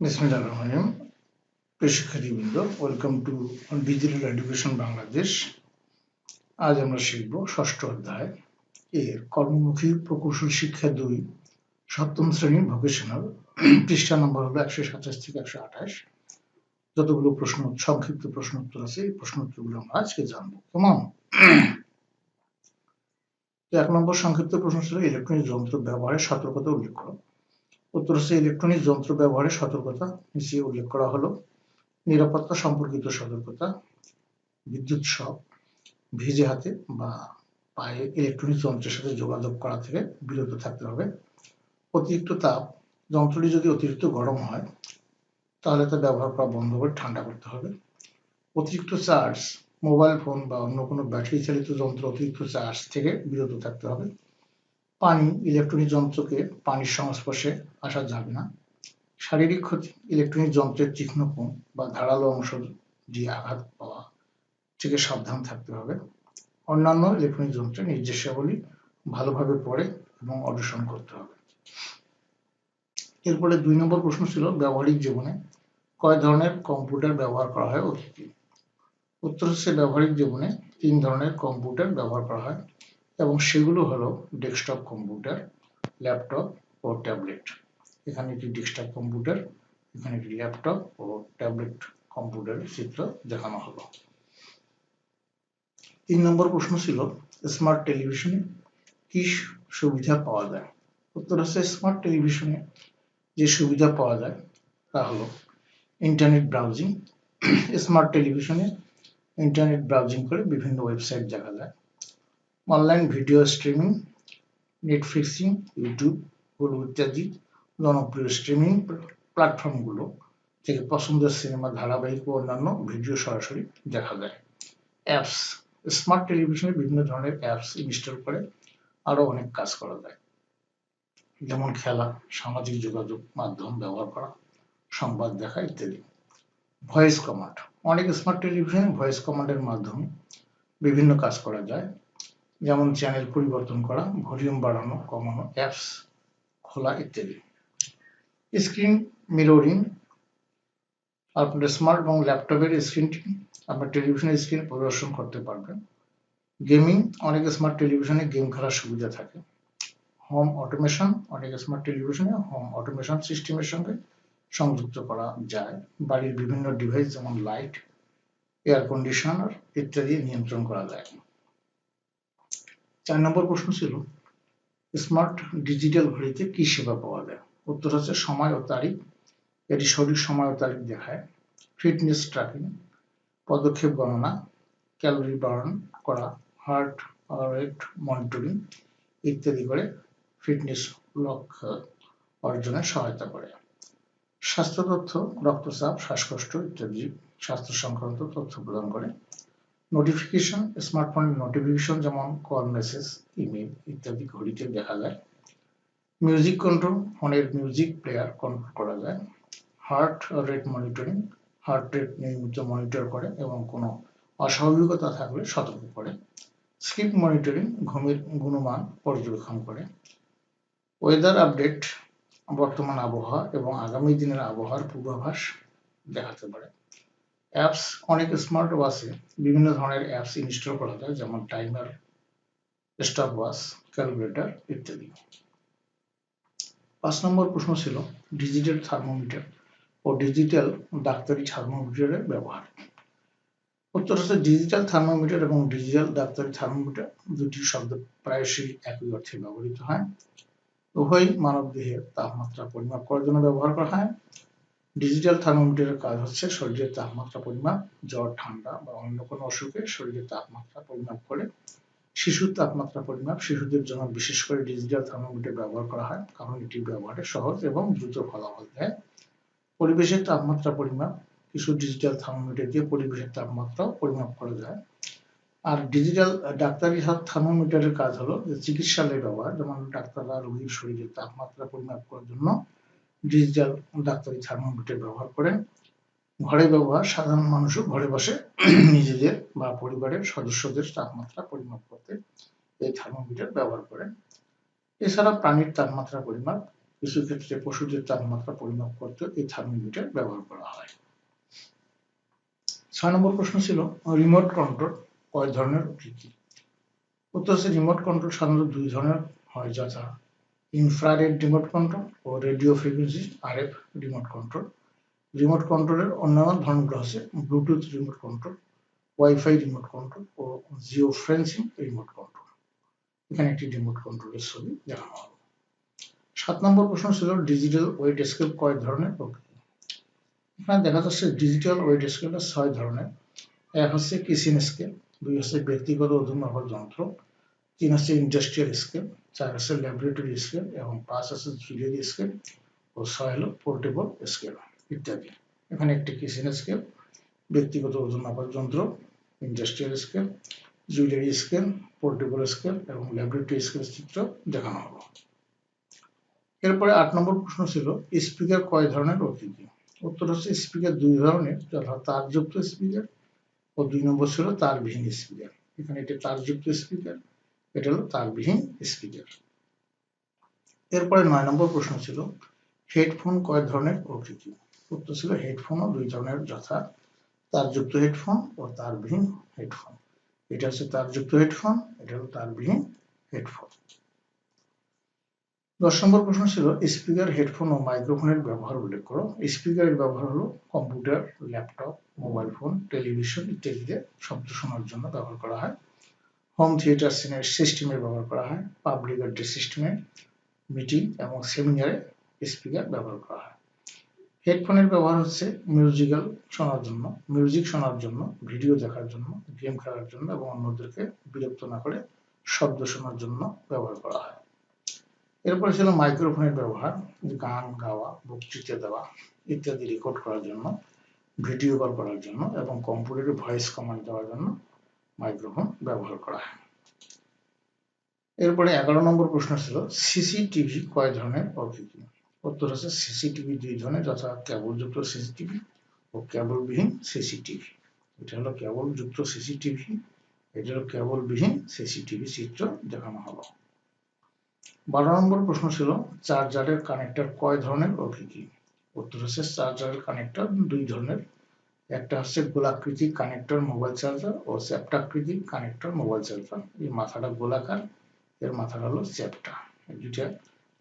বিসমিল্লাহ রহমান শিক্ষার্থীবৃন্দ welcome to digital education Bangladesh আজ আমরা শিখব ষষ্ঠ অধ্যায়। এর কর্মমুখী প্রকৌশল শিক্ষা দুই, সপ্তম শ্রেণির ভোকেশনাল পৃষ্ঠা নম্বর হলো একশো সাতাশ থেকে একশো আঠাশ। যতগুলো প্রশ্ন, সংক্ষিপ্ত প্রশ্ন উত্তর আছে, এই প্রশ্ন উত্তরগুলো আমরা আজকে জানব। কেমন এক নম্বর সংক্ষিপ্ত প্রশ্ন ছিল ইলেকট্রনিক যন্ত্র ব্যবহারের সতর্কতা উল্লেখ করো। উত্তর হচ্ছে ইলেকট্রনিক যন্ত্র ব্যবহারে সতর্কতা নিচে উল্লেখ করা হলো। নিরাপত্তা সম্পর্কিত সতর্কতা, বিদ্যুৎ শক, ভিজে হাতে বা পায়ে ইলেকট্রনিক যন্ত্রের সাথে যোগাযোগ করা থেকে বিরত থাকতে হবে। অতিরিক্ত তাপ, যন্ত্রটি যদি অতিরিক্ত গরম হয়, তাহলে তা ব্যবহার করা বন্ধ করে ঠান্ডা করতে হবে। অতিরিক্ত চার্জ, মোবাইল ফোন বা অন্য কোনো ব্যাটারি চালিত যন্ত্র অতিরিক্ত চার্জ থেকে বিরত থাকতে হবে। পানি ইলেকট্রনিক যন্ত্রকে পানির সংস্পর্শে আসা যাবে না। শারীরিক ক্ষতি ইলেকট্রনিক যন্ত্রের তীক্ষ্ণ কোণ বা ধারালো অংশ দিয়ে আঘাত পাওয়া থেকে সাবধান থাকতে হবে। অন্যান্য ইলেকট্রনিক যন্ত্রের নির্দেশাবলী ভালোভাবে পড়ে এবং অনুসরণ করতে হবে। এরপরে দুই নম্বর প্রশ্ন ছিল ব্যবহারিক জীবনে কয় ধরনের কম্পিউটার ব্যবহার করা হয় অতীতে উত্তর হচ্ছে ব্যবহারিক জীবনে তিন ধরনের কম্পিউটার ব্যবহার করা হয়। এবং সেগুলো হলো ডেস্কটপ কম্পিউটার ল্যাপটপ ও ট্যাবলেট এখানে একটি ডেস্কটপ কম্পিউটার এখানে একটি ল্যাপটপ ও ট্যাবলেট কম্পিউটারের চিত্র দেখানো হলো। তিন নম্বর প্রশ্ন ছিল স্মার্ট টেলিভিশনে কি সুবিধা পাওয়া যায়? উত্তর হচ্ছে স্মার্ট টেলিভিশনে যে সুবিধা পাওয়া যায় তা হলো ইন্টারনেট ব্রাউজিং স্মার্ট টেলিভিশনে ইন্টারনেট ব্রাউজিং করে বিভিন্ন ওয়েবসাইট দেখা যায়। Online video streaming Netflixing YouTube Hulu ইত্যাদি জনপ্রিয় স্ট্রিমিং প্ল্যাটফর্মগুলো থেকে পছন্দের সিনেমা ধারাবাহিক ও অন্যান্য ভিডিও সরাসরি দেখা যায়। অ্যাপস স্মার্ট টেলিভিশনে বিভিন্ন ধরনের অ্যাপস ইনস্টল করে আরও অনেক কাজ করা যায়। যেমন খেলা, সামাজিক যোগাযোগ মাধ্যম ব্যবহার করা, সংবাদ দেখা ইত্যাদি। ভয়েস কমান্ড অনেক স্মার্ট টেলিভিশনে ভয়েস কমান্ডের মাধ্যমে বিভিন্ন কাজ করা যায়। যেমন চ্যানেল পরিবর্তন করা ভলিউম বাড়ানো, কমানো অ্যাপস খোলা ইত্যাদি। স্ক্রিন মিররিং আপনার স্মার্ট এবং ল্যাপটপের স্ক্রিনটি আপনার টেলিভিশনের স্ক্রিন প্রদর্শন করতে পারবেন। গেমিং অনেক স্মার্ট টেলিভিশনে গেম খেলার সুবিধা থাকে। হোম অটোমেশন অনেক স্মার্ট টেলিভিশনে হোম অটোমেশন সিস্টেমের সঙ্গে সংযুক্ত করা যায়। বাড়ির বিভিন্ন ডিভাইস যেমন লাইট এয়ার কন্ডিশনার ইত্যাদি নিয়ন্ত্রণ করা যায়। চার নম্বর প্রশ্ন ছিল স্মার্ট ডিজিটাল ঘড়িতে কি সেবা পাওয়া যায়? উত্তর হচ্ছে সময় ও তারিখ। এটি সঠিক সময় ও তারিখ দেখায়। ফিটনেস ট্র্যাকিং পদক্ষেপ গণনা ক্যালোরি বার্ন করা হার্ট রেট মনিটরিং ইত্যাদি করে ফিটনেস লক্ষ্য অর্জনে সহায়তা করে। স্বাস্থ্য তথ্য, রক্তচাপ, শ্বাসকষ্ট ইত্যাদি স্বাস্থ্য সংক্রান্ত তথ্য প্রদান করে। নোটিফিকেশন স্মার্টফোনের নোটিফিকেশন যেমন কল মেসেজ ইমেল ইত্যাদি ঘড়িতে দেখা যায়। মিউজিক কন্ট্রোল ফোনের মিউজিক প্লেয়ার কন্ট্রোল করা যায়। Heart rate monitoring heart rate নিয়মিত মনিটর করে এবং কোনো অস্বাভাবিকতা থাকলে সতর্ক করে। স্লিপ মনিটরিং ঘুমের গুণমান পর্যবেক্ষণ করে। ওয়েদার আপডেট বর্তমান আবহাওয়া এবং আগামী দিনের আবহাওয়ার পূর্বাভাস দেখাতে পারে। অ্যাপস অনেক স্মার্ট ওয়াচে বিভিন্ন ধরনের অ্যাপস ইনস্টল করা যায়, যেমন টাইমার স্টপ ওয়াচ ক্যালকুলেটর ইত্যাদি। পাঁচ নম্বর প্রশ্ন ছিল, ডিজিটাল থার্মোমিটার ও ডিজিটাল ডাক্তারি থার্মোমিটারের ব্যবহার। উত্তর হচ্ছে, ডিজিটাল থার্মোমিটার এবং ডিজিটাল ডাক্তারি থার্মোমিটার দুটি শব্দ প্রায়শই একই অর্থে ব্যবহৃত হয়। উভয় মানব দেহের তাপমাত্রা পরিমাপ করার জন্য ব্যবহার করা হয়। ডিজিটাল থার্মোমিটারের কাজ হচ্ছে শরীরের তাপমাত্রা পরিমাপ জ্বর, ঠান্ডা বা অন্য কোনো অসুখে শরীরের তাপমাত্রা পরিমাপ করে। শিশুর তাপমাত্রা পরিমাপ শিশুদের জন্য বিশেষ করে ডিজিটাল থার্মোমিটার ব্যবহার করা হয়, কারণ এটি ব্যবহারে সহজ এবং দ্রুত ফলাফল দেয়। পরিবেশের তাপমাত্রা পরিমাপ কিছু ডিজিটাল থার্মোমিটার দিয়ে পরিবেশের তাপমাত্রা পরিমাপ করা যায়। আর ডিজিটাল ডাক্তারি হাত থার্মোমিটারের কাজ হলো যে চিকিৎসালয়ে ব্যবহার, যেমন ডাক্তাররা রোগীর শরীরের তাপমাত্রা পরিমাপ করার জন্য ডিজিটাল ডাক্তারি থার্মোমিটার ব্যবহার করেন ঘরে ব্যবহার, সাধারণ মানুষও ঘরে বসে নিজেদের বা পরিবারের সদস্যদের তাপমাত্রা পরিমাপ করতে এই থার্মোমিটার ব্যবহার করেন এছাড়া প্রাণীর তাপমাত্রা পরিমাপ কিছু ক্ষেত্রে পশুদের তাপমাত্রা পরিমাপ করতে এই থার্মোমিটার ব্যবহার করা হয়। ছয় নম্বর প্রশ্ন ছিল, রিমোট কন্ট্রোল কয় ধরনের উত্তর হচ্ছে, রিমোট কন্ট্রোল সাধারণত দুই ধরনের হয়, যথা ইনফ্রারেড রিমোট কন্ট্রোল ও radio frequency RF remote control remote কন্ট্রোলের অন্যান্য ধরনগুলো হচ্ছে Bluetooth remote control wifi remote control ও জিও ফ্রেন্সিং রিমোট কন্ট্রোল এখানে একটি রিমোট কন্ট্রোলের ছবি দেখানো হবে সাত নম্বর প্রশ্ন ছিল ডিজিটাল ওয়েট স্কেল কয় ধরনের এখানে দেখা যাচ্ছে ডিজিটাল ওয়েট স্কেলটা ছয় ধরনের। এক হচ্ছে কিচেন স্কেল দুই হচ্ছে ব্যক্তিগত মাপার যন্ত্র, তিন হচ্ছে ইন্ডাস্ট্রিয়াল স্কেল হচ্ছে ল্যাবরেটরি স্কেল এবং পাঁচ হচ্ছে জুয়েলারি স্কেল ও ছয় হলো পোর্টেবল স্কেল ইত্যাদি। এখানে একটি কিচেন স্কেল ব্যক্তিগত ওজন মাপার যন্ত্র industrial scale jewellery scale portable scale এবং ল্যাবরেটরি স্কেল চিত্র দেখানো হলো। এরপরে আট নম্বর প্রশ্ন ছিল স্পিকার কয় ধরনের কি উত্তর হচ্ছে স্পিকার দুই ধরনের যথা তারযুক্ত স্পিকার ও দুই নম্বর ছিল তারবিহীন স্পিকার এখানে এটি তারযুক্ত স্পিকার এটা হলো তারবিহীন স্পিকার এরপরে নয় নম্বর প্রশ্ন ছিল হেডফোন কয় ধরনের কি উত্তর ছিল হেডফোনও দুই ধরনের যথা তারযুক্ত হেডফোন ও তারবিহীন হেডফোন এটা হচ্ছে তারযুক্ত হেডফোন এটা হলো তারবিহীন হেডফোন দশ নম্বর প্রশ্ন ছিল স্পিকার হেডফোন ও মাইক্রোফোনের ব্যবহার উল্লেখ করো। স্পিকারের ব্যবহার হলো computer laptop mobile phone television ইত্যাদিতে শব্দ শোনার জন্য ব্যবহার করা হয়। হোম থিয়েটার সিনের সিস্টেমে ব্যবহার করা হয়। পাবলিক অ্যাড্রেস সিস্টেমে মিটিং এবং সেমিনারে স্পিকার ব্যবহার করা হয়। হেডফোনের ব্যবহার হচ্ছে মিউজিক্যাল শোনার জন্য মিউজিক শোনার জন্য ভিডিও দেখার জন্য গেম খেলার জন্য এবং অন্যদেরকে বিরক্ত না করে শব্দ শোনার জন্য ব্যবহার করা হয়। এরপরে ছিল মাইক্রোফোনের ব্যবহার, গান গাওয়া, বক্তৃতা দেওয়া ইত্যাদি রেকর্ড করার জন্য ভিডিও কল করার জন্য এবং কম্পিউটারে ভয়েস কমান্ড দেওয়ার জন্য মাইক্রোফোন ব্যবহার করা হয়। এরপরে এগারো নম্বর প্রশ্ন ছিল, সিসিটিভি কয় ধরনের কি উত্তর হচ্ছে সিসিটিভি দুই ধরনের, যথা কেবলযুক্ত সিসিটিভি ও কেবলবিহীন সিসিটিভি। এটা হলো কেবলযুক্ত সিসিটিভি, এটা হলো কেবলবিহীন সিসিটিভি চিত্র দেখানো হলো। বারো নম্বর প্রশ্ন ছিল, চার্জারের কানেক্টর কয় ধরনের ও কি কি উত্তর হচ্ছে চার্জারের কানেক্টর দুই ধরনের একটা হচ্ছে গোলাকৃতি কানেক্টর মোবাইল চার্জার ও চ্যাপ্টাকৃতি কানেক্টর মোবাইল চার্জার এই মাথাটা গোলাকার, এর মাথাটা হলো চ্যাপ্টা দুইটা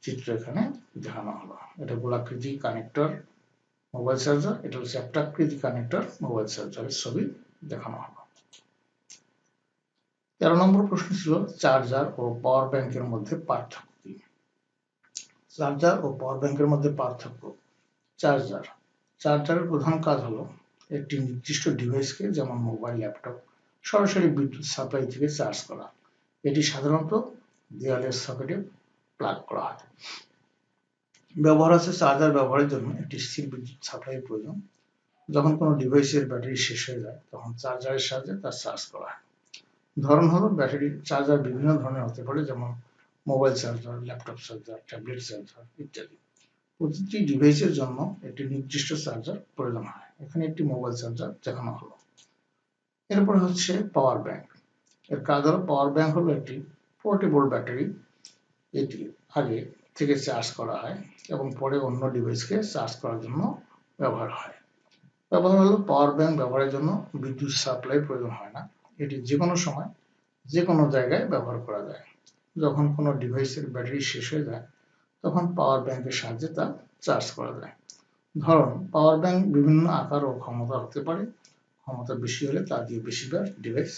চিত্র এখানে দেখানো হলো। এটা গোলাকৃতি কানেক্টর মোবাইল চার্জার এটা হচ্ছে চ্যাপ্টাকৃতি কানেক্টর মোবাইল চার্জারের ছবি দেখানো হলো। তেরো নম্বর প্রশ্ন ছিল চার্জার ও পাওয়ার ব্যাংকের মধ্যে পার্থক্য কি? চার্জার ও পাওয়ার ব্যাংকের মধ্যে পার্থক্য। চার্জার চার্জারের প্রধান কাজ হলো একটি নির্দিষ্ট ডিভাইসকে, যেমন মোবাইল, ল্যাপটপ, সরাসরি বিদ্যুৎ সাপ্লাই থেকে চার্জ করা। এটি সাধারণত দেয়ালের সকেটে প্লাগ করা হয়। ব্যবহার আছে চার্জার ব্যবহারের জন্য। একটি স্থির বিদ্যুৎ সাপ্লাই প্রয়োজন। যখন কোনো ডিভাইসের ব্যাটারি শেষ হয়ে যায়, তখন চার্জারের সাহায্যে তার চার্জ করা হয়। ধরন হলো ব্যাটারি চার্জার বিভিন্ন ধরনের হতে পারে, যেমন mobile charger, laptop charger, tablet charger ইত্যাদি। প্রতিটি ডিভাইসের জন্য একটি নির্দিষ্ট চার্জার প্রয়োজন হয়। এখানে একটি মোবাইল চার্জার দেখানো হলো। এরপর হচ্ছে পাওয়ার ব্যাংক এর কাজ হলো পাওয়ার ব্যাংক হলো একটি পোর্টেবল ব্যাটারি এটি আগে থেকে চার্জ করা হয় এবং পরে অন্য ডিভাইসকে চার্জ করার জন্য ব্যবহার হয়। ব্যবহার হলো পাওয়ার ব্যাংক ব্যবহারের জন্য বিদ্যুৎ সাপ্লাই প্রয়োজন হয় না। এটি যে কোনো সময় যে কোনো জায়গায় ব্যবহার করা যায়। যখন কোনো ডিভাইসের ব্যাটারি শেষ হয়ে যায়, তখন পাওয়ার ব্যাংকের সাহায্যে তা চার্জ করা যায়। ধরুন পাওয়ার ব্যাংক বিভিন্ন আকার ও ক্ষমতা হতে পারে। ক্ষমতা বেশি হলে তা দিয়ে বেশিবার ডিভাইস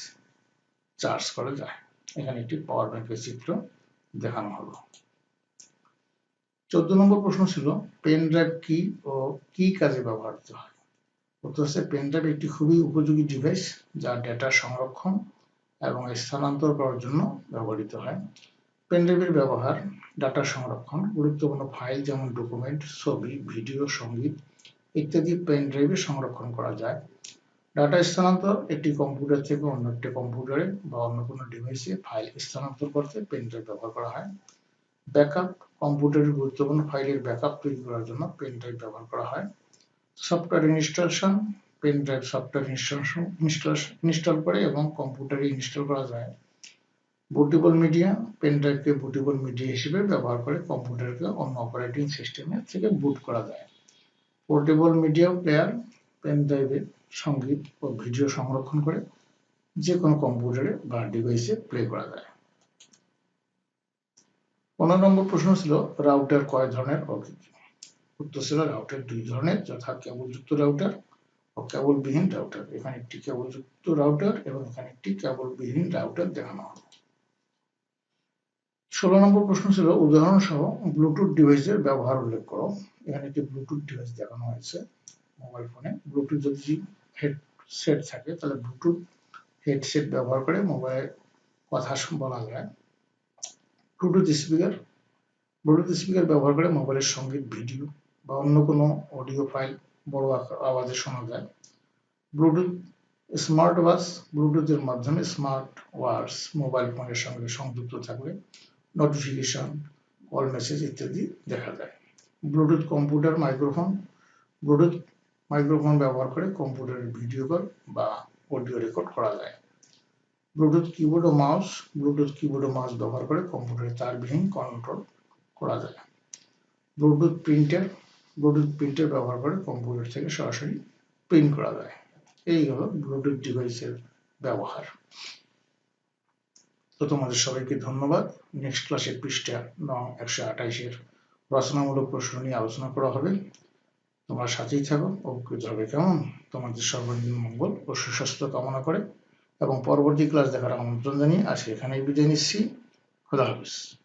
চার্জ করা যায়। এখানে একটি পাওয়ার ব্যাংকের চিত্র দেখানো হলো। চোদ্দ নম্বর প্রশ্ন ছিল পেন ড্রাইভ কি ও কি কাজে ব্যবহৃত হয়? উত্তর হচ্ছে পেন ড্রাইভ একটি খুবই উপযোগী ডিভাইস যা ডেটা সংরক্ষণ এবং স্থানান্তর করার জন্য ব্যবহৃত হয়। পেনড্রাইভের ব্যবহার ডাটা সংরক্ষণ, গুরুত্বপূর্ণ ফাইল যেমন ডকুমেন্ট, ছবি, ভিডিও, সংগীত ইত্যাদি পেন ড্রাইভে সংরক্ষণ করা যায়। ডাটা স্থানান্তর একটি কম্পিউটার থেকে অন্য একটি কম্পিউটারে বা অন্য কোনো ডিভাইসে ফাইল স্থানান্তর করতে পেন ড্রাইভ ব্যবহার করা হয়। ব্যাকআপ কম্পিউটারের গুরুত্বপূর্ণ ফাইলের ব্যাকআপ তৈরি করার জন্য পেন ড্রাইভ ব্যবহার করা হয়। Software installation, pen drive software install করে এবং কম্পিউটারে ইনস্টল করা যায়। বুটেবল মিডিয়া পেন ড্রাইভকে বুটেবল মিডিয়া হিসেবে ব্যবহার করে কম্পিউটারকে অন্য অপারেটিং সিস্টেমের থেকে বুট করা যায়। পোর্টেবল মিডিয়া প্লেয়ার পেন ড্রাইভে সংগীত ও ভিডিও সংরক্ষণ করে যে কোনো কম্পিউটারে বা ডিভাইসে প্লে করা যায়। পনেরো নম্বর প্রশ্ন ছিল রাউটার কয় ধরনের ও? উত্তর ছিল রাউটার দুই ধরনের, যথা কেবলযুক্ত রাউটার ও কেবলবিহীন রাউটার এখানে একটি কেবলযুক্ত রাউটার এবং এখানে একটি কেবলবিহীন রাউটার দেখানো হলো। ষোলো নম্বর প্রশ্ন ছিল উদাহরণ সহ ব্লুটুথ ডিভাইসের ব্যবহার উল্লেখ করো। এখানে একটি ব্লুটুথ ডিভাইস দেখানো হয়েছে মোবাইল ফোনে। ব্লুটুথ যদি হেডসেট থাকে, তাহলে ব্লুটুথ হেডসেট ব্যবহার করে মোবাইলে কথা বলা যায়। ব্লুটুথ স্পিকার ব্লুটুথ স্পিকার ব্যবহার করে মোবাইলের সংগীত, ভিডিও বা অন্য কোনো অডিও ফাইল বড় আওয়াজে শোনা যায়। ব্লুটুথ স্মার্ট ওয়াচ ব্লুটুথের মাধ্যমে স্মার্ট ওয়াচ মোবাইল ফোনের সঙ্গে সংযুক্ত থাকলে নোটিফিকেশন কল মেসেজ ইত্যাদি দেখা যায়। Bluetooth computer microphone Bluetooth microphone ব্যবহার করে কম্পিউটারের ভিডিও কল বা অডিও রেকর্ড করা যায়। ব্লুটুথ কিবোর্ড ও মাউস ব্লুটুথ কিবোর্ড ও মাউস ব্যবহার করে কম্পিউটারে তারবিহীন কন্ট্রোল করা যায়। ব্লুটুথ প্রিন্টার ব্লুটুথ প্রিন্টার ব্যবহার করে কম্পিউটার থেকে সরাসরি প্রিন্ট করা যায়। এই হলো ব্লুটুথ ডিভাইসের ব্যবহার। তো তোমাদের সবাইকে ধন্যবাদ। নেক্সট ক্লাসের পৃষ্ঠা নং একশো আঠাইশের রচনামূলক প্রশ্ন নিয়ে আলোচনা করা হবে। তোমরা সাথেই থাকো। উপকৃত হবে কেমন? তোমাদের সর্বনিম্ন মঙ্গল ও সুস্বাস্থ্য কামনা করে। এবং পরবর্তী ক্লাস দেখার আমন্ত্রণ জানিয়ে আজকে এখানেই বিদায় নিচ্ছি। খোদা হাফিজ।